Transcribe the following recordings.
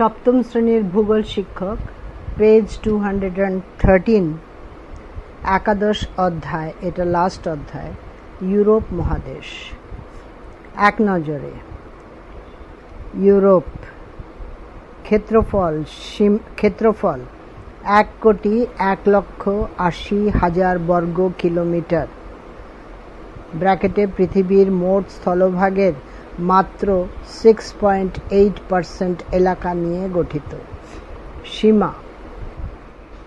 সপ্তম শ্রেণির ভূগোল শিক্ষক page two hundred and thirteen একাদশ অধ্যায়, এটা লাস্ট অধ্যায়, ইউরোপ মহাদেশ। এক নজরে, ইউরোপ, ক্ষেত্রফল, সীম, ক্ষেত্রফল, এক কোটি এক লক্ষ আশি হাজার বর্গ কিলোমিটার। ব্র্যাকেটে পৃথিবীর মোট স্থলভাগের মাত্র সিক্স পয়েন্ট এইট পার্সেন্ট এলাকা নিয়ে গঠিত। সীমা,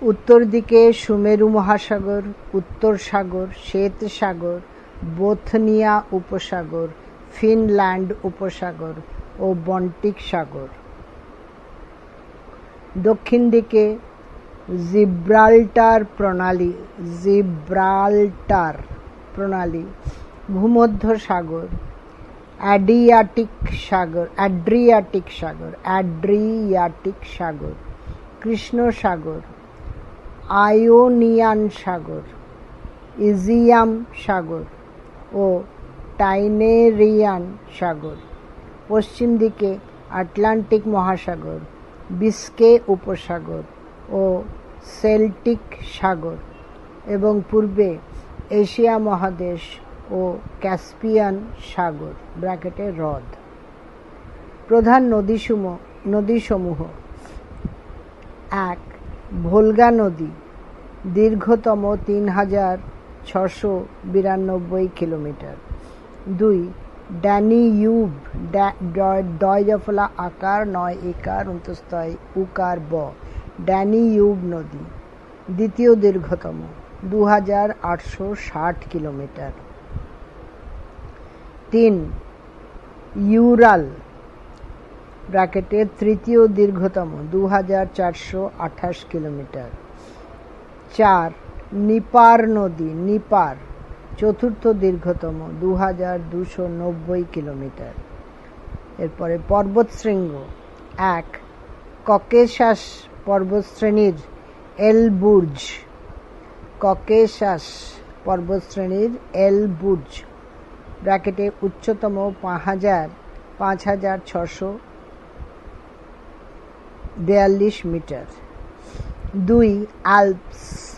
উত্তর দিকে সুমেরু মহাসাগর, উত্তর সাগর শ্বেত সাগর বোথনিয়া উপসাগর, ফিনল্যান্ড উপসাগর ও বন্টিক সাগর। দক্ষিণ দিকে জিব্রাল্টার প্রণালী জিব্রাল্টার প্রণালী ভূমধ্য সাগর অ্যাডিয়াটিক সাগর অ্যাড্রিয়াটিক সাগর অ্যাড্রিয়াটিক সাগর কৃষ্ণ সাগর আয়োনিয়ান সাগর ইজিয়াম সাগর ও টাইনেরিয়ান সাগর পশ্চিম দিকে আটলান্টিক মহাসাগর বিস্কে উপসাগর ও সেল্টিক সাগর এবং পূর্বে এশিয়া মহাদেশ ও ক্যাসপিয়ান সাগর, ব্র্যাকেটে হ্রদ। প্রধান নদীসমূহ নদীসমূহ। এক, ভোলগা নদী, দীর্ঘতম তিন হাজার ছশো বিরানব্বই কিলোমিটার। দুই ড্যানিউব ডয় জফলা আকার, নয় একার অন্তস্তয় উকার ব ড্যানিউব নদী। দ্বিতীয় দীর্ঘতম দু হাজার আটশো ষাট কিলোমিটার। তিন, ইউরাল, ব্র্যাকেটে তৃতীয় দীর্ঘতম দু হাজার চারশো আঠাশ কিলোমিটার। চার, নিপার নদী, নিপার, চতুর্থ দীর্ঘতম দু হাজার দুশো নব্বই কিলোমিটার। এরপরে পর্বতশৃঙ্গ, এক, ককেশাস পর্বতশ্রেণীর এলবুর্জ। ককেশাস পর্বতশ্রেণীর এলবুর্জ। ব্র্যাকেটে উচ্চতম হাজার, পাঁচ হাজার ছশো বিয়াল্লিশ মিটার। দুই আলপস,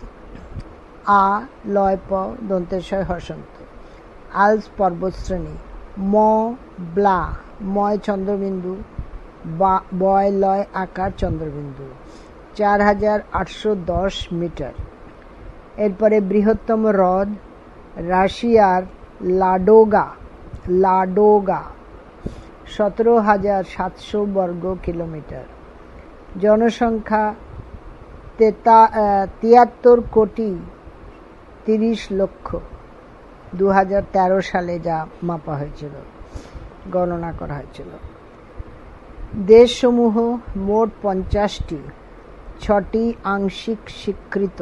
আ, লয়, প দন্তেশ্বয় হসন্ত আলস পর্বতশ্রেণী, ম, ব্লা, ময়, চন্দ্রবিন্দু, বা, বয়, লয়, আকার, চন্দ্রবিন্দু। চার হাজার আটশো দশ মিটার। এরপরে বৃহত্তম হ্রদ, রাশিয়ার লাডোগা লাডোগা, সতেরো হাজার সাতশো বর্গ কিলোমিটার। জনসংখ্যা তেতা তিয়াত্তর কোটি তিরিশ লক্ষ। দু হাজার তেরো সালে যা মাপা হয়েছিল, গণনা করা হয়েছিল। দেশসমূহ মোট পঞ্চাশটি, ছটি আংশিক স্বীকৃত।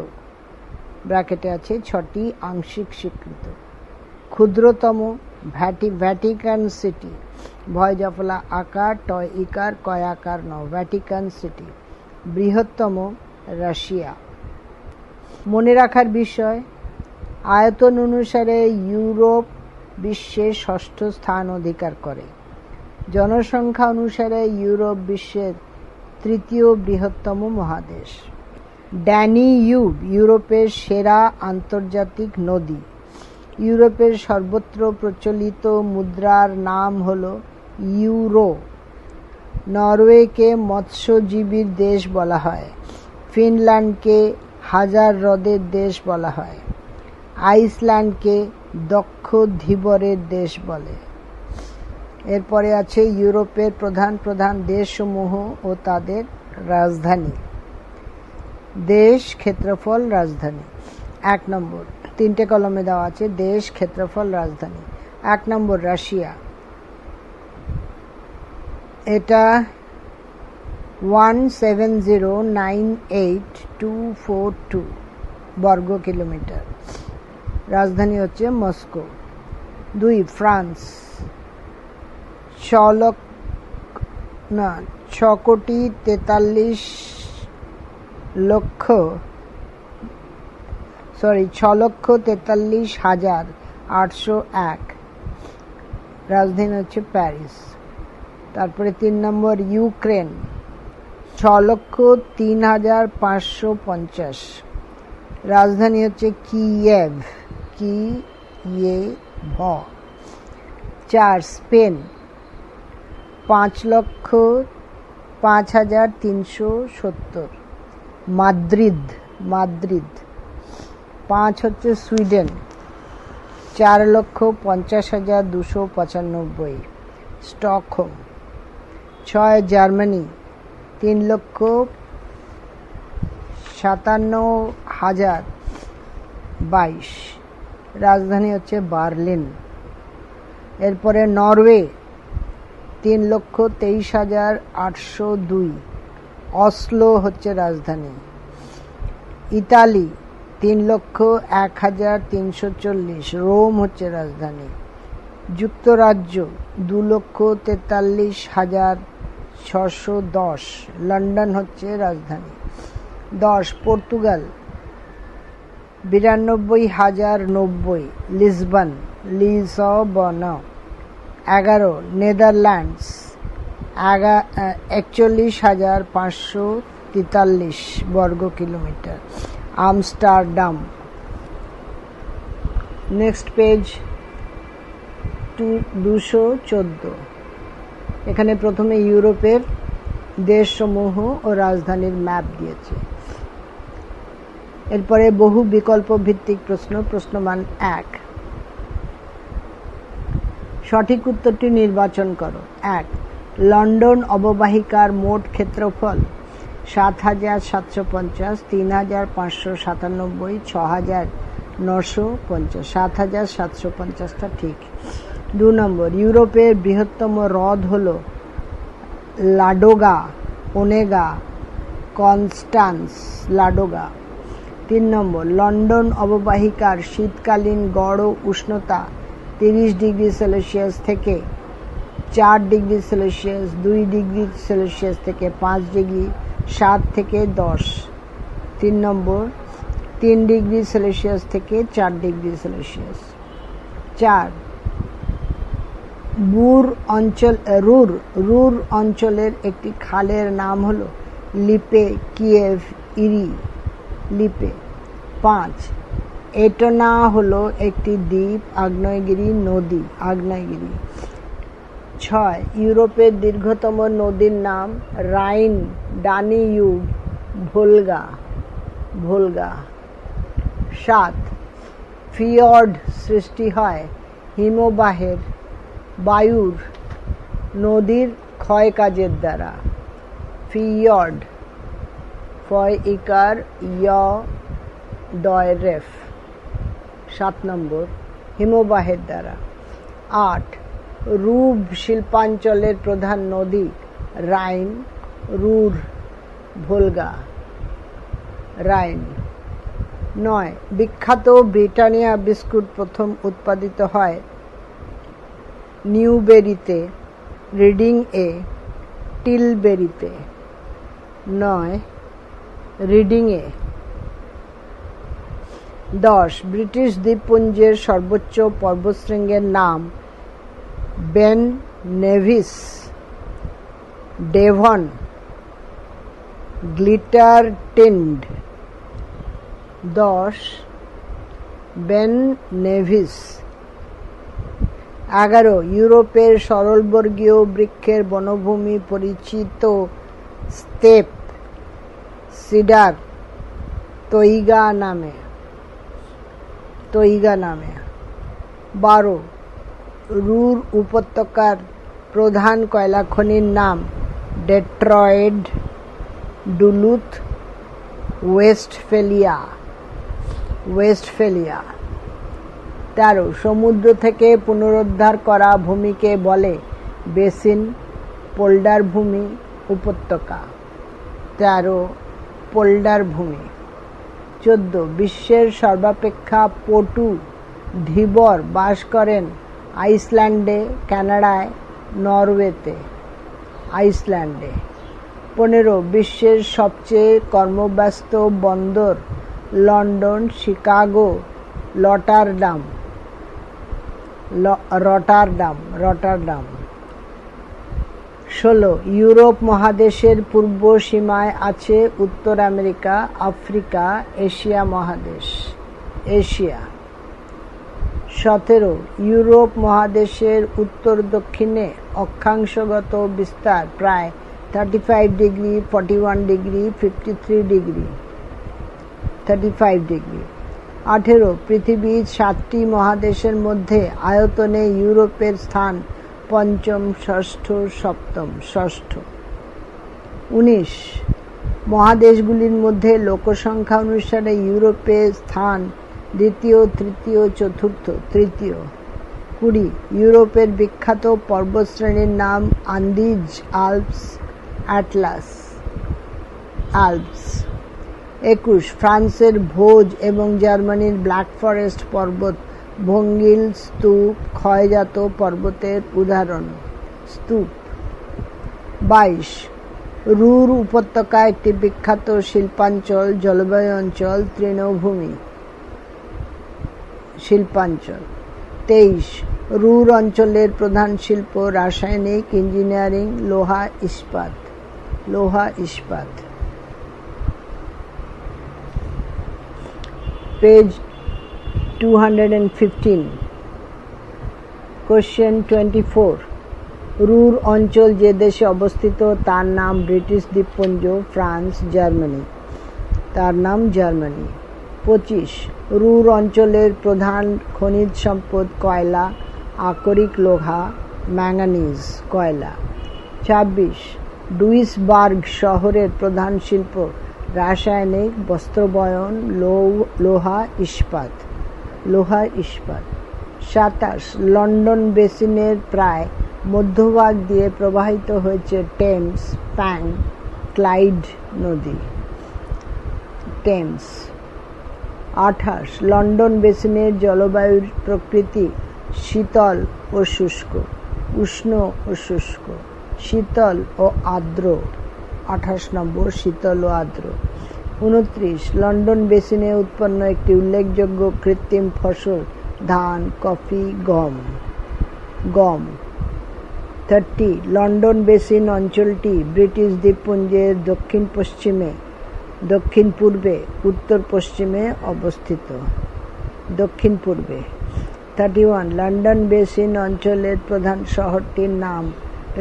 ব্র্যাকেটে আছে ছটি আংশিক স্বীকৃত। ক্ষুদ্রতম ভ্যাটি, ভ্যাটিকান সিটি। ভয় জফলা আকার, টয় ইকার, কয় আকার ন ভ্যাটিকান সিটি। বৃহত্তম রাশিয়া। মনে রাখার বিষয়, আয়তন অনুসারে ইউরোপ বিশ্বের ষষ্ঠ স্থান অধিকার করে। জনসংখ্যা অনুসারে ইউরোপ বিশ্বের তৃতীয় বৃহত্তম মহাদেশ। ড্যানিউব ইউরোপের সেরা আন্তর্জাতিক নদী। ইউরোপের সর্বত্র প্রচলিত মুদ্রার নাম হল ইউরো। নরওয়েকে মৎস্যজীবীর দেশ বলা হয়। ফিনল্যান্ডকে হাজার হ্রদের দেশ বলা হয়। আইসল্যান্ডকে দক্ষ ধীবরের দেশ বলে। এরপরে আছে ইউরোপের প্রধান প্রধান দেশসমূহ ও তাদের রাজধানী। দেশ, ক্ষেত্রফল, রাজধানী। এক নম্বর। তিনটে কলমে দেওয়া আছে, দেশ, ক্ষেত্রফল, রাজধানী। এক নম্বর, রাশিয়া। এটা one seven zero nine eight two four two বর্গ কিলোমিটার। রাজধানী হচ্ছে মস্কো। দুই, ফ্রান্স। ছ না, ছ কোটি তেতাল্লিশ লক্ষ সরি ছ লক্ষ তেতাল্লিশ হাজার আটশো এক। রাজধানী হচ্ছে প্যারিস। তারপরে তিন নম্বর, ইউক্রেন। ছ লক্ষ তিন হাজার পাঁচশো পঞ্চাশ। রাজধানী হচ্ছে কিয়েভ। কি ইয়ে ভ চার, স্পেন। পাঁচ লক্ষ পাঁচ হাজার তিনশো সত্তর। Madrid Madrid. পাঁচ হচ্ছে সুইডেন, চার লক্ষ পঞ্চাশ হাজার দুশো পঁচানব্বই। স্টকহোম, ছয় জার্মানি, তিন লক্ষ সাতান্ন হাজার বাইশ। রাজধানী হচ্ছে বার্লিন। এরপরে নরওয়ে, তিন লক্ষ তেইশ হাজার আটশো দুই। অসলো হচ্ছে রাজধানী। ইতালি তিন লক্ষ এক হাজার তিনশো চল্লিশ। রোম হচ্ছে রাজধানী। যুক্তরাজ্য দু লক্ষ তেতাল্লিশ হাজার ছশো দশ। লন্ডন হচ্ছে রাজধানী। দশ, পর্তুগাল বিরানব্বই হাজার নব্বই। Lisbon Lisbon. এগারো, নেদারল্যান্ডস একচল্লিশ হাজার পাঁচশো তেতাল্লিশ বর্গ kilometre. Amsterdam next page two দুশো চোদ্দ। এখানে প্রথমে ইউরোপের দেশসমূহ ও রাজধানীর ম্যাপ দিয়েছে। এরপরে বহু বিকল্প ভিত্তিক প্রশ্ন, প্রশ্নমান এক। সঠিক উত্তরটি নির্বাচন করো। এক, লন্ডন অববাহিকার মোট ক্ষেত্রফল। সাত হাজার সাতশো পঞ্চাশ তিন হাজার পাঁচশো সাতানব্বই ছ হাজার নশো পঞ্চাশ সাত হাজার সাতশো পঞ্চাশটা ঠিক। দু নম্বর, ইউরোপের বৃহত্তম হ্রদ হল লাডোগা, ওনেগা কনস্টান্স লাডোগা তিন নম্বর, লন্ডন অববাহিকার শীতকালীন গড় উষ্ণতা তিরিশ ডিগ্রি সেলসিয়াস থেকে চার ডিগ্রি সেলসিয়াস, দুই ডিগ্রি সেলসিয়াস থেকে পাঁচ ডিগ্রি সাত থেকে দশ। তিন নম্বর, তিন ডিগ্রি সেলসিয়াস থেকে চার ডিগ্রি সেলসিয়াস। চার, বুর অঞ্চল, রুর রুর অঞ্চলের একটি খালের নাম হলো লিপে কিয়েভ ইরি, লিপে। পাঁচ, এটনা হলো একটি দ্বীপ আগ্নেয়গিরি নদী, আগ্নেয়গিরি। ছয়, ইউরোপের দীর্ঘতম নদীর নাম রাইন ডানিউব ভোলগা ভোলগা। সাত, ফিয়র্ড সৃষ্টি হয় হিমবাহের বায়ুর নদীর ক্ষয় কাজের দ্বারা। ফিয়র্ড ফয় ইকার ইয় রেফ সাত নম্বর, হিমবাহের দ্বারা। আট রুব শিল্পাঞ্চলের প্রধান নদী, রাইন, রুর, ভোলগা। রাইন। নয়, বিখ্যাত ব্রিটানিয়া বিস্কুট প্রথম উৎপাদিত হয় নিউবেরিতে, রিডিং এ, টিলবেরিতে। নয় রিডিংয়ে দশ, ব্রিটিশ দ্বীপপুঞ্জের সর্বোচ্চ পর্বতশৃঙ্গের নাম বেন নেভিস, ডেভন, গ্লিটার টিন্ড। দশ, বেন নেভিস। এগারো, ইউরোপের সরলবর্গীয় বৃক্ষের বনভূমি পরিচিত স্তেপ, সিডার, তৈগা নামে। তৈগা নামে। বারো রুর উপত্যকার প্রধান কয়লা খনির নাম ডেট্রয়েড, ডুলুথ, ওয়েস্টফেলিয়া। ওয়েস্টফেলিয়া। তেরো, সমুদ্র থেকে পুনরুদ্ধার করা ভূমিকে বলে বেসিন পোল্ডার ভূমি উপত্যকা। তেরো, পোল্ডার ভূমি। চোদ্দ, বিশ্বের সর্বাপেক্ষা পটু ধীবর বাস করেন আইসল্যান্ডে, কানাডায়, নরওয়েতে। আইসল্যান্ডে। পনেরো, বিশ্বের সবচেয়ে কর্মব্যস্ত বন্দর London, Chicago, Rotterdam. Rotterdam Rotterdam. ষোলো, ইউরোপ মহাদেশের পূর্ব সীমায় আছে উত্তর আমেরিকা, আফ্রিকা, এশিয়া মহাদেশ। এশিয়া। সতেরো, ইউরোপ মহাদেশের উত্তর দক্ষিণে অক্ষাংশগত বিস্তার প্রায় thirty five degree forty one degree fifty three degree. Thirty five degree. আঠেরো, পৃথিবীর সাতটি মহাদেশের মধ্যে আয়তনে ইউরোপের স্থান পঞ্চম, ষষ্ঠ, সপ্তম, ষষ্ঠ। উনিশ, মহাদেশগুলির মধ্যে লোকসংখ্যা অনুসারে ইউরোপের স্থান দ্বিতীয়, তৃতীয়, চতুর্থ, তৃতীয়, কুড়ি, ইউরোপের বিখ্যাত পর্বতশ্রেণীর নাম আন্দিজ আলপস, অ্যাটলাস আলপস। একুশ, ফ্রান্সের ভোজ এবং জার্মানির ব্ল্যাক ফরেস্ট পর্বত, ভঙ্গিল, স্তূপ, ক্ষয়জাত পর্বতের উদাহরণ, স্তূপ। বাইশ, রুর উপত্যকা একটি বিখ্যাত শিল্পাঞ্চল, জলবায়ু অঞ্চল, তৃণভূমি। শিল্পাঞ্চল। তেইশ, রুর অঞ্চলের প্রধান শিল্প রাসায়নিক ইঞ্জিনিয়ারিং, লোহা ইস্পাত। লোহা ইস্পাত। পেজ 215 কোশ্চেন 24 রুর অঞ্চল যে দেশে অবস্থিত, তার নাম ব্রিটিশ দ্বীপপুঞ্জ, ফ্রান্স, জার্মানি। তার নাম জার্মানি। পঁচিশ। রুর অঞ্চলের প্রধান খনিজ সম্পদ কয়লা, আকরিক লোহা, ম্যাঙ্গানিজ কয়লা। ছাব্বিশ। ডুইসবার্গ শহরের প্রধান শিল্প রাসায়নিক, বস্ত্রবয়ন লোহা, ইস্পাত। লোহা, ইস্পাত। সাতাশ। লন্ডন বেসিনের প্রায় মধ্যভাগ দিয়ে প্রবাহিত হয়েছে টেমস, প্যাং, ক্লাইড নদী। টেমস। আঠাশ, লন্ডন বেসিনের জলবায়ুর প্রকৃতি শীতল ও শুষ্ক, উষ্ণ ও শুষ্ক, শীতল ও আর্দ্র। আঠাশ নম্বর, শীতল ও আর্দ্র। উনত্রিশ, লন্ডন বেসিনে উৎপন্ন একটি উল্লেখযোগ্য কৃত্রিম ফসল, ধান, কফি, গম। গম। থার্টি লন্ডন বেসিন অঞ্চলটি ব্রিটিশ দ্বীপপুঞ্জের দক্ষিণ পশ্চিমে দক্ষিণ পূর্বে, উত্তর পশ্চিমে অবস্থিত। দক্ষিণ পূর্বে। থার্টি ওয়ান লন্ডন বেসিন অঞ্চলের প্রধান শহরটির নাম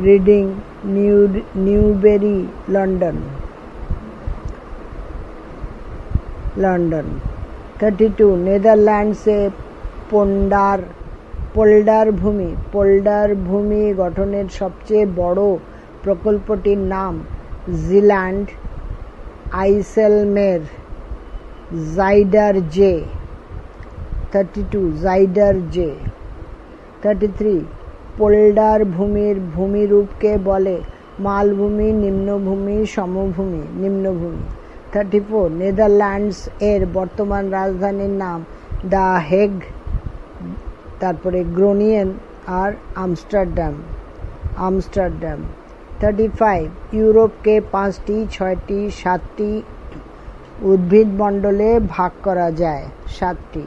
Reading new Newbury London London thirty two নেদারল্যান্ডসে polder polder ভূমি। পোল্ডার ভূমি গঠনের সবচেয়ে বড় প্রকল্পটির নাম Zeeland আইসেলমের Zuider Zee thirty two Zuider Zee thirty three polder ভূমির ভূমিরূপকে বলে মালভূমি, নিম্নভূমি, সমভূমি, নিম্নভূমি। থার্টি ফোর নেদারল্যান্ডস এর বর্তমান রাজধানীর নাম দ্য হেগ, তারপরে গ্রোনিয়েন আর আমস্টারডাম আমস্টারডাম। থার্টি ফাইভ ইউরোপকে পাঁচটি, ছয়টি, সাতটি উদ্ভিদ মণ্ডলে ভাগ করা যায়, সাতটি।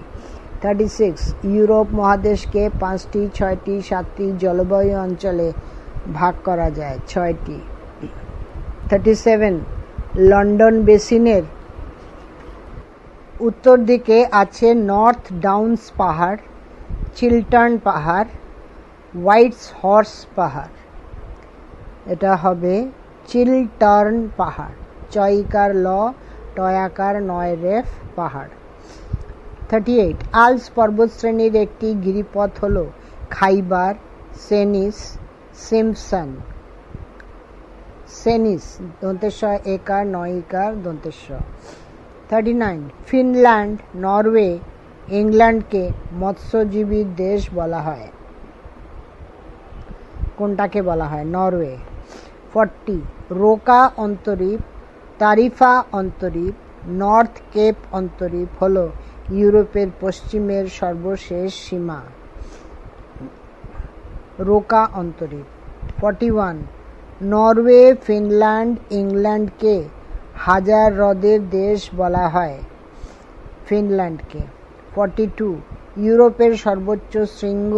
থার্টি সিক্স ইউরোপ মহাদেশকে পাঁচটি, ছয়টি, সাতটি জলবায়ু অঞ্চলে ভাগ করা যায়, ছয়টি। থার্টি সেভেন লন্ডন বেসিনের উত্তর দিকে আছে নর্থ ডাউন্স পাহাড় চিলটন পাহাড় হোয়াইটস হর্স পাহাড়। এটা হবে চিলটার্ন পাহাড় চয়িকার ল, টয়াকার নয় রেফ পাহাড়। থার্টি এইট আলস পর্বতশ্রেণীর একটি গিরিপথ হল খাইবার সেনিস সিমসন। সেনিস, দন্তেশ্বর একার নয়িকার দন্তেশ্বর। থার্টি নাইন ফিনল্যান্ড, নরওয়ে, ইংল্যান্ডকে মৎস্যজীবীর দেশ বলা হয়। কোনটাকে বলা হয়? নরওয়ে। ফর্টি, রোকা অন্তরীপ, তারিফা অন্তরীপ, নর্থ কেপ অন্তরীপ হল ইউরোপের পশ্চিমের সর্বশেষ সীমা। রোকা অন্তরীপ, ফর্টি ওয়ান, নরওয়ে, ফিনল্যান্ড, ইংল্যান্ডকে হাজার হ্রদের দেশ বলা হয় ফিনল্যান্ডকে। ফর্টি টু, ইউরোপের সর্বোচ্চ শৃঙ্গ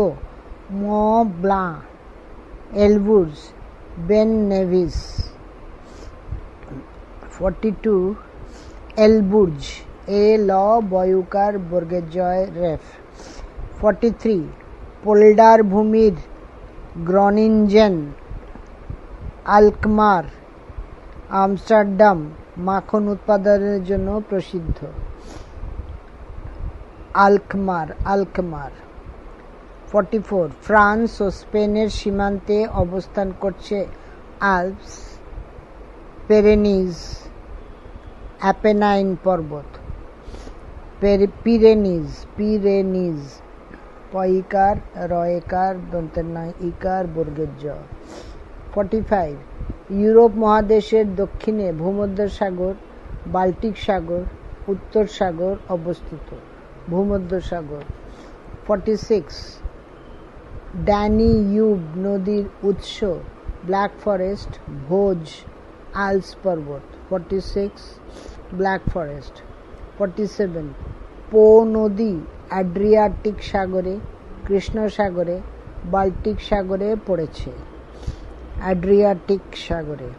Mont Blanc Elbrus Nevis forty two Elbrus এ ল বয়ুকার বর্গেজয় রেফ ফর্টি থ্রি পোল্ডার ভূমির গ্রনিনজেন আলকমার আমস্টারডাম মাখন উৎপাদনের জন্য প্রসিদ্ধ। Alkmaar Alkmaar forty four. France ও স্পেনের সীমান্তে অবস্থান করছে আলপস পেরেনিজ অ্যাপেনাইন পর্বত। পিরেনিজ পিরেনিজ পইকার রয়েকার, দন্তের নয়, ইকার বর্গের জ ফর্টি ফাইভ। ইউরোপ মহাদেশের দক্ষিণে ভূমধ্যসাগর, বাল্টিক সাগর, উত্তর সাগর অবস্থিত। ভূমধ্যসাগর। Forty six. ড্যানিইউব নদীর উৎস, ব্ল্যাক ফরেস্ট, ভোজ, আলস পর্বত forty six Black Forest forty seven Po নদী অ্যাড্রিয়াটিক সাগরে, কৃষ্ণ সাগরে, বাল্টিক সাগরে পড়েছে অ্যাড্রিয়াটিক সাগরে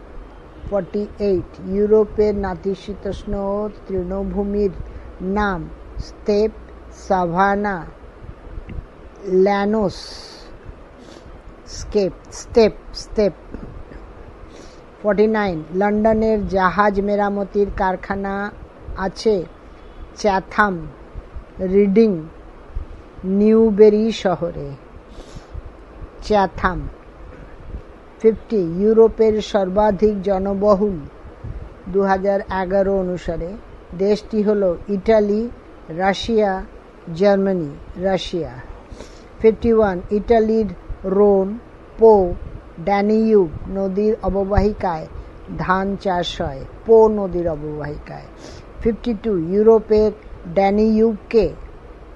ফর্টি এইট ইউরোপের নাতিশীতোষ্ণ তৃণভূমির নাম steppe savanna llanos. Escape, steppe steppe. Forty nine, লন্ডনের জাহাজ মেরামতির কারখানা আছে চ্যাথাম রিডিং, নিউবেরি শহরে। চ্যাথাম। ফিফটি, ইউরোপের সর্বাধিক জনবহুল। দু এগারো অনুসারে দেশটি হল Italy, Russia, Germany, Russia. Fifty one, ইটালির রোন, পো ড্যানিউব নদীর অববাহিকায় ধান চাষ হয়, পো নদীর অববাহিকায়। ফিফটি টু ইউরোপের ড্যানিউবকে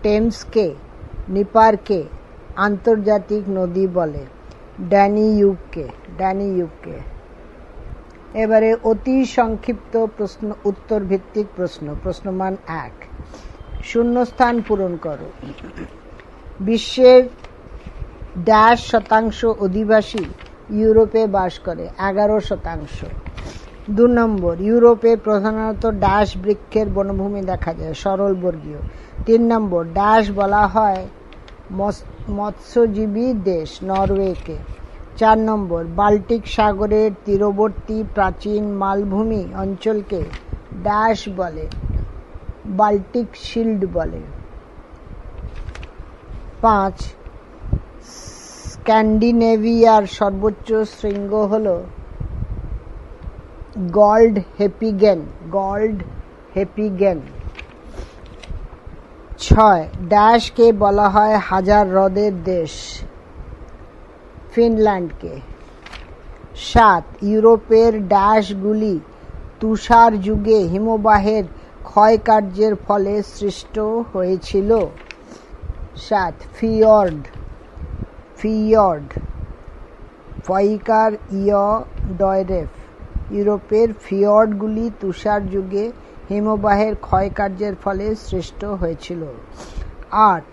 টেমসকে, নিপারকে আন্তর্জাতিক নদী বলে ড্যানিউবকে ড্যানিউবকে এবারে অতি সংক্ষিপ্ত প্রশ্ন উত্তর ভিত্তিক প্রশ্ন, প্রশ্নমান এক। শূন্যস্থান পূরণ করো। বিশ্বের ড্যাশ শতাংশ অধিবাসী ইউরোপে বাস করে, এগারো শতাংশ। দু নম্বর, ইউরোপে প্রধানত ড্যাশ বৃক্ষের বনভূমি দেখা যায় সরল বর্গীয় তিন নম্বর, ড্যাশ বলা হয় মৎস্যজীবী দেশ, নরওয়েকে। চার নম্বর, বাল্টিক সাগরের তীরবর্তী প্রাচীন মালভূমি অঞ্চলকে ড্যাশ বলে, বাল্টিক শিল্ড বলে। পাঁচ স্ক্যান্ডিনেভিয়ার সর্বোচ্চ শৃঙ্গ হল গল্ড হেপিগেন গল্ড হেপিগেন। ছয়, ড্যাশকে বলা হয় হাজার হ্রদের দেশ, ফিনল্যান্ডকে। সাত, ইউরোপের ড্যাশগুলি তুষার যুগে হিমবাহের ক্ষয়কার্যের ফলে সৃষ্ট হয়েছিল। সাত, ফিয়র্ড। ফিয়র্ড ফয়িকার ইয় ডয়রেফ। ইউরোপের ফিয়র্ডগুলি তুষার যুগে হিমবাহের ক্ষয়কার্যের ফলে সৃষ্ট হয়েছিল। আট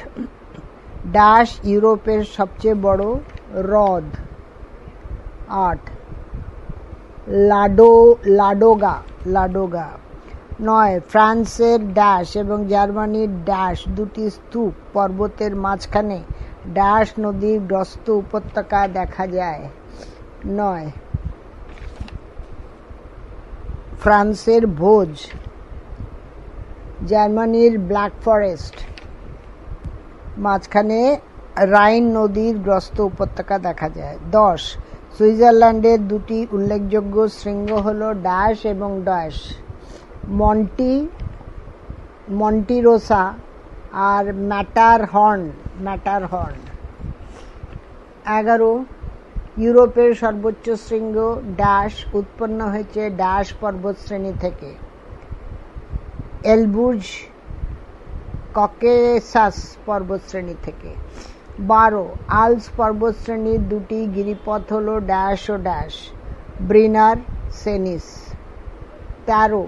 ড্যাশ ইউরোপের সবচেয়ে বড় হ্রদ। আট, লাডো, লাডোগা লাডোগা। নয়, ফ্রান্সের ড্যাশ এবং জার্মানির ড্যাশ দুটি স্তূপ পর্বতের মাঝখানে ড্যাশ নদীর গ্রস্ত উপত্যকা দেখা যায়। নয়। ফ্রান্সের ভোজ। জার্মানির ব্ল্যাক ফরেস্ট। মাঝখানে রাইন নদীর গ্রস্ত উপত্যকা দেখা যায়। দশ। সুইজারল্যান্ডের দুটি উল্লেখযোগ্য শৃঙ্গ হল ড্যাশ এবং ড্যাশ মন্টি মন্টিরোসা আর ম্যাটার হর্ন ম্যাটার হর্ন। এগারো, ইউরোপের সর্বোচ্চ শৃঙ্গ ড্যাশ উৎপন্ন হয়েছে ড্যাশ পর্বতশ্রেণী থেকে। এলবুজ ককেসাস পর্বতশ্রেণী থেকে। বারো, আলস পর্বতশ্রেণীর দুটি গিরিপথ হল ড্যাশ ও ড্যাশ। ব্রিনার, সেনিস। তেরো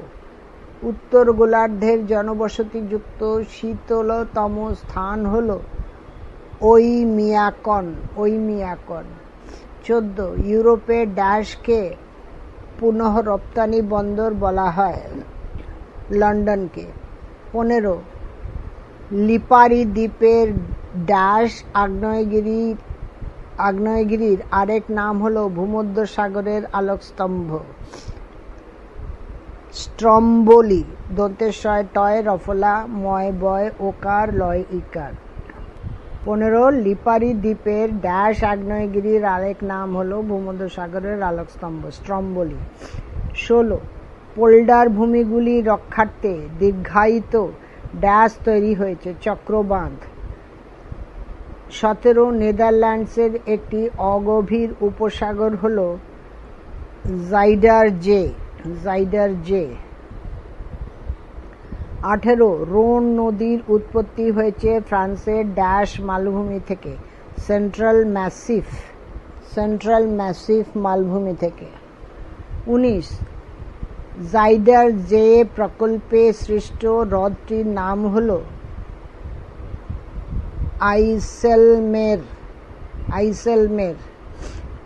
উত্তর গোলার্ধের জনবসতিযুক্ত শীতলতম স্থান হল ওই মিয়াকন ওই মিয়াকন চোদ্দ ইউরোপে ড্যাশকে পুনঃ রপ্তানি বন্দর বলা হয় লন্ডনকে। পনেরো লিপারি দ্বীপের ড্যাশ আগ্নেয়গিরি, আগ্নেয়গিরির আরেক নাম হলো ভূমধ্য সাগরের আলোকস্তম্ভ। স্ট্রম্বোলি দন্তেশ্বয় টয়, রফলা, ময়, বয়, ওকার, লয়, ইকার। পনেরো, লিপারি দ্বীপের ড্যাশ, আগ্নেয়গিরির আরেক নাম হলো ভূমধ্য সাগরের আলোকস্তম্ভ, স্ট্রম্বোলি। ষোলো, পোল্ডার ভূমিগুলি রক্ষার্থে দীর্ঘায়িত ড্যাশ তৈরি হয়েছে, চক্রবাঁধ। সতেরো, নেদারল্যান্ডসের একটি অগভীর উপসাগর হল জাইডার জে। জাইডার জে আঠেরো, রোন নদীর উৎপত্তি হয়েছে ফ্রান্সের ড্যাশ মালভূমি থেকে, সেন্ট্রাল ম্যাসিফ সেন্ট্রাল ম্যাসিফ মালভূমি থেকে। উনিশ জাইডার জে প্রকল্পে সৃষ্ট হ্রদটির নাম হল আইসেলমের আইসেলমের।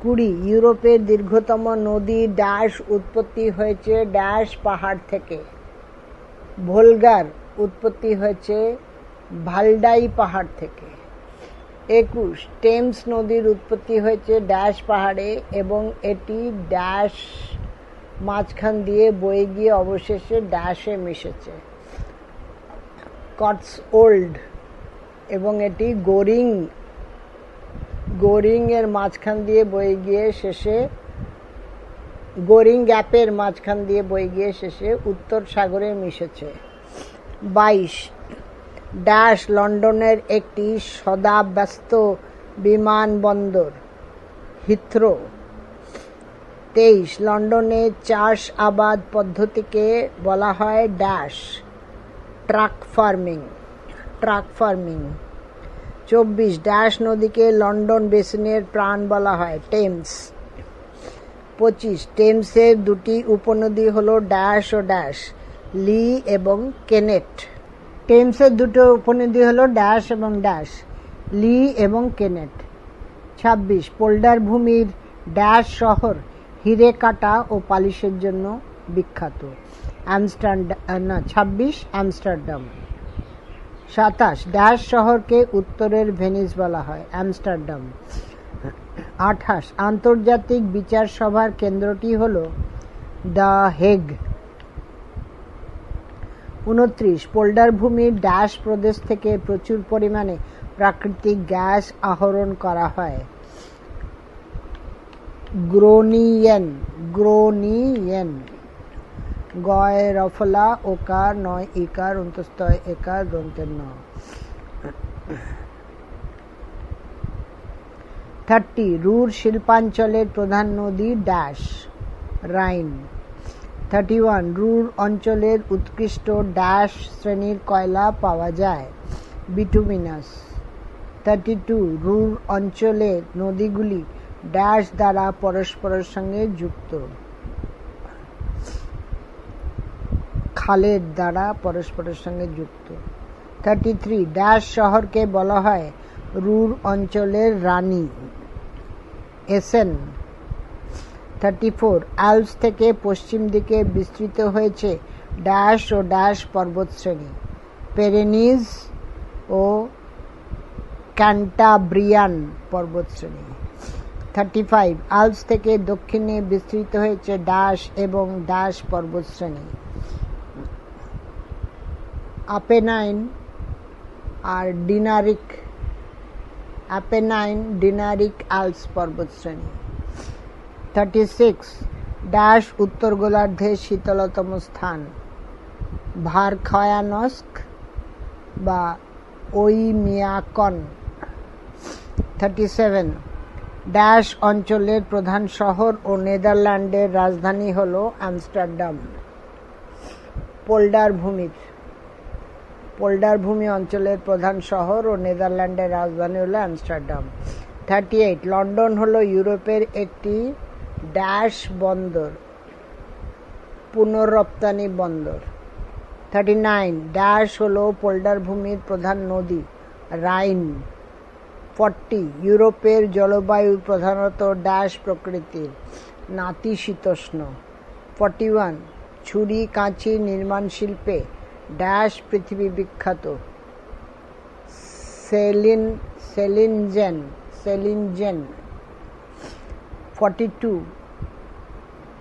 কুড়ি। ইউরোপের দীর্ঘতম নদী ড্যাশ উৎপত্তি হয়েছে ড্যাশ পাহাড় থেকে। ভোলগার উৎপত্তি হয়েছে ভালডাই পাহাড় থেকে। একুশ। টেমস নদীর উৎপত্তি হয়েছে ড্যাশ পাহাড়ে এবং এটি ড্যাশ মাঝখান দিয়ে বয়ে গিয়ে অবশেষে ড্যাশে মিশেছে। কটস ওল্ড এবং এটি গোরিং গোরিং এর মাঝখান দিয়ে বয়ে গিয়ে শেষে, গোরিং গ্যাপের মাঝখান দিয়ে বয়ে গিয়ে শেষে উত্তর সাগরে মিশেছে। বাইশ, ড্যাশ লন্ডনের একটি সদাব্যস্ত বিমানবন্দর, হিথ্রো। তেইশ, লন্ডনে চাষ আবাদ পদ্ধতিকে বলা হয় dash, truck farming truck farming. চব্বিশ ড্যাশ নদীকে লন্ডন বেসিনের প্রাণ বলা হয়, টেমস। পঁচিশ, টেমসের দুটি উপনদী হলো ড্যাশ ও ড্যাশ, লি এবং কেনেট। টেমসের দুটো উপনদী হলো ড্যাশ এবং ড্যাশ, লি এবং কেনেট। ছাব্বিশ, পোল্ডার ভূমির ড্যাশ শহর হিরে কাটা ও পালিশের জন্য বিখ্যাত। আমস্টারডাম না, ছাব্বিশ আমস্টারডাম সাতাশ ড্যাশ শহরকে উত্তরের ভেনিস বলা হয় আমস্টারডাম আঠাশ, আন্তর্জাতিক বিচার সভার কেন্দ্রটি হল দ্য হেগ। উনত্রিশ পোল্ডার ভূমির ড্যাশ প্রদেশ থেকে প্রচুর পরিমাণে প্রাকৃতিক গ্যাস আহরণ করা হয়। গ্রোনিয়েন গ্রোনিয়েন। গয় রফলা ওকার নয় ইকার অন্তস্তয় একার গ্রন্থের ন থার্টি, রুর শিল্পাঞ্চলের প্রধান নদী dash, Rhine. Thirty one Ruhr অঞ্চলের উৎকৃষ্ট ড্যাশ শ্রেণির কয়লা পাওয়া যায়, বিটুমিনাস। থার্টি টু রুর অঞ্চলের নদীগুলি ড্যাশ দ্বারা পরস্পরের সঙ্গে যুক্ত। খালের দ্বারা পরস্পরের সঙ্গে যুক্ত। থার্টি থ্রি ড্যাশ শহরকে বলা হয় রুর অঞ্চলের রানী। এসেন থার্টি ফোর অ্যালপস থেকে পশ্চিম দিকে বিস্তৃত হয়েছে ড্যাশ ও ড্যাশ পর্বতশ্রেণী। পেরেনিজ ও ক্যান্টাব্রিয়ান পর্বতশ্রেণী। থার্টি ফাইভ আলপস থেকে দক্ষিণে বিস্তৃত হয়েছে ড্যাশ এবং ড্যাশ পর্বতশ্রেণী। আপেনাইন আর ডিনারিক অ্যাপেনাইন ডিনারিক আলপস পর্বতশ্রেণী থার্টি সিক্স ড্যাশ উত্তর গোলার্ধের শীতলতম স্থান। ভারখয়ানস্ক বা ওইমিয়াকন থার্টি সেভেন ড্যাশ অঞ্চলের প্রধান শহর ও নেদারল্যান্ডের রাজধানী হল আমস্টারডাম। পোল্ডার ভূমির। পোল্ডার ভূমি অঞ্চলের প্রধান শহর ও নেদারল্যান্ডের রাজধানী হল আমস্টারডাম। থার্টি এইট, লন্ডন হল ইউরোপের একটি ড্যাশ বন্দর পুনরপ্তানি বন্দর। থার্টি নাইন, ড্যাশ হল পোল্ডার ভূমির প্রধান নদী, রাইন। ফর্টি, ইউরোপের জলবায়ু প্রধানত ড্যাশ প্রকৃতির, নাতিশীতোষ্ণ। ফর্টি ওয়ান ছুরি কাঁচি নির্মাণ শিল্পে ড্যাশ পৃথিবী বিখ্যাত। Saline, Solingen Solingen. Forty two.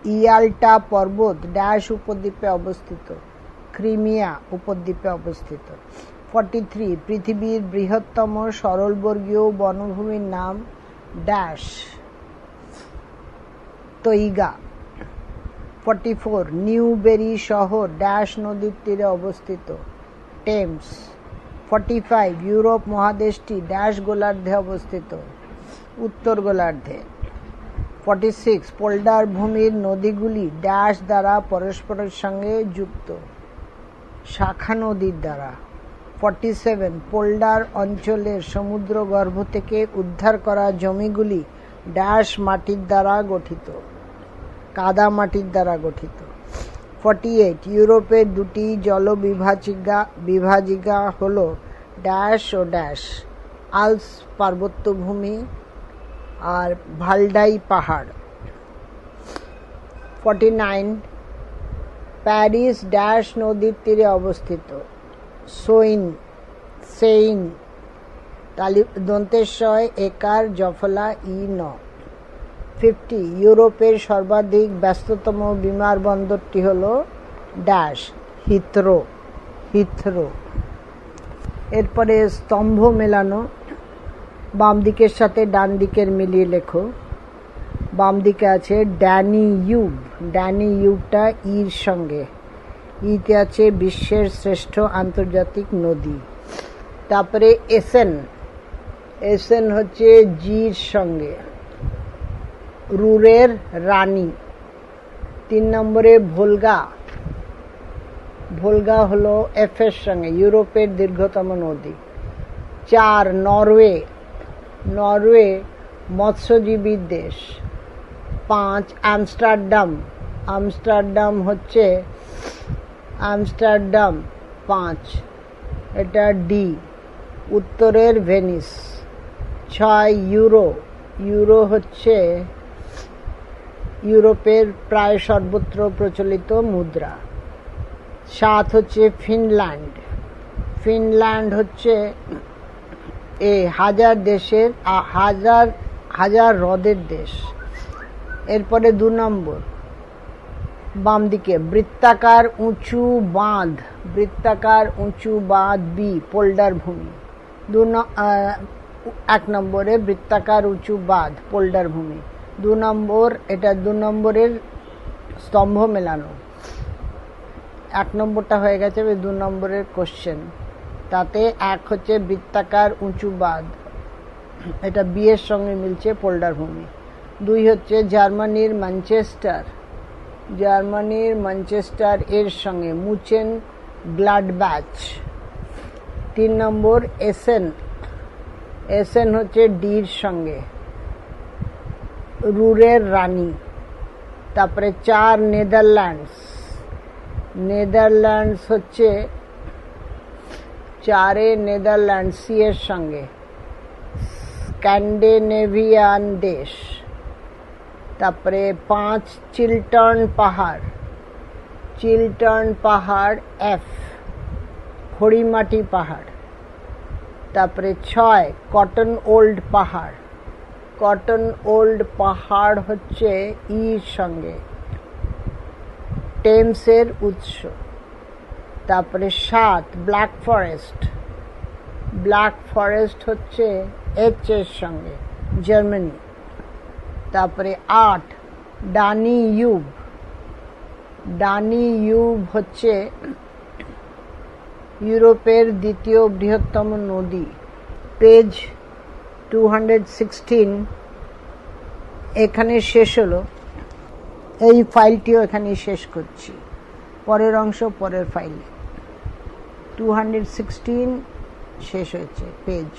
Yalta পর্বত ড্যাশ উপদ্বীপে অবস্থিত। ক্রিমিয়া উপদ্বীপে অবস্থিত। Forty three. পৃথিবীর বৃহত্তম সরলবর্গীয় বনভূমির নাম dash. Taiga. Forty four, Newbury শহর, ড্যাশ নদীর তীরে অবস্থিত। টেমস, ফর্টি ফাইভ, ইউরোপ মহাদেশটি ড্যাশ গোলার্ধে অবস্থিত। উত্তর গোলার্ধে। ফর্টি সিক্স, পোল্ডার ভূমির নদীগুলি ড্যাশ দ্বারা পরস্পরের সঙ্গে যুক্ত। শাখা নদীর দ্বারা। ফর্টি সেভেন, পোল্ডার অঞ্চলের সমুদ্রগর্ভ থেকে উদ্ধার করা জমিগুলি ড্যাশ মাটির দ্বারা গঠিত। কাদা মাটির দ্বারা গঠিত। ফর্টি এইট ইউরোপের দুটি জলবিভাজিকা, বিভাজিকা হল ড্যাশ ও ড্যাশ আলস পার্বত্যভূমি আর ভালডাই পাহাড়। ফর্টি নাইন প্যারিস ড্যাশ নদীর তীরে অবস্থিত। সোইন, সেইন, তালি, দন্তেশ্বয়, একার, জফলা, ই ন। ফিফটি, ইউরোপের সর্বাধিক ব্যস্ততম বিমানবন্দরটি হল ড্যাশ, হিথ্রো হিথ্রো। এরপরে স্তম্ভ মেলানো বাম দিকের সাথে ডান দিকের মিলিয়ে লেখো। বাম দিকে আছে ড্যানি ইউব, ড্যানি ইউবটা ইর সঙ্গে। ইতে আছে বিশ্বের শ্রেষ্ঠ আন্তর্জাতিক নদী। তারপরে এসেন এসেন হচ্ছে জির সঙ্গে। রুরের রানী। তিন নম্বরে ভোলগা। ভোলগা হলো এফের সঙ্গে ইউরোপের দীর্ঘতম নদী। চার, নরওয়ে। নরওয়ে মৎস্যজীবীর দেশ। পাঁচ, আমস্টারডাম। আমস্টারডাম হচ্ছে আমস্টারডাম। পাঁচ, এটা ডি, উত্তরের ভেনিস। ছয়, ইউরো। ইউরো হচ্ছে ইউরোপের প্রায় সর্বত্র প্রচলিত মুদ্রা। সাত হচ্ছে ফিনল্যান্ড। ফিনল্যান্ড হচ্ছে এ হাজার দেশের হাজার হাজার হ্রদের দেশ। এরপরে দু নম্বর। বাম দিকে, বৃত্তাকার উঁচু বাঁধ, বৃত্তাকার উঁচু বাঁধ বি, পোল্ডার ভূমি। দু এক নম্বরে বৃত্তাকার উঁচু বাঁধ, পোল্ডার ভূমি। দু নম্বর, এটা দু নম্বরের স্তম্ভ মেলানো। এক নম্বরটা হয়ে গেছে দু নম্বরের কোশ্চেন তাতে এক হচ্ছে বৃত্তাকার উঁচু বাঁধ। এটা বিয়ের সঙ্গে মিলছে পোল্ডার ভূমি। দুই হচ্ছে জার্মানির ম্যানচেস্টার। জার্মানির ম্যানচেস্টার এর সঙ্গে মুচেন গ্লাডব্যাচ। তিন নম্বর, এসেন। এসেন হচ্ছে ডির সঙ্গে। রুরের রানী তারপরে চার নেদারল্যান্ডস নেদারল্যান্ডস হচ্ছে চারে নেদারল্যান্ড সি এর সঙ্গে স্ক্যান্ডিনেভিয়ান দেশ তারপরে পাঁচ চিলটন পাহাড় চিলটন পাহাড় এফ খড়িমাটি পাহাড় তারপরে ছয় কটন ওল্ড পাহাড় কটন ওল্ড পাহাড় হচ্ছে ইর সঙ্গে। টেমসের উৎস। তারপরে সাত, ব্ল্যাক ফরেস্ট। ব্ল্যাক ফরেস্ট হচ্ছে এইচ এর সঙ্গে, জার্মানি। তারপরে আট, ডানি ইউব। ডানি ইউব হচ্ছে ইউরোপের দ্বিতীয় বৃহত্তম নদী, পেজ টু হান্ড্রেড সিক্সটিন এখানে শেষ হলো। এই ফাইলটিও এখানে শেষ করছি। পরের অংশ, পরের ফাইলে। টু হান্ড্রেড সিক্সটিন শেষ হয়েছে পেজ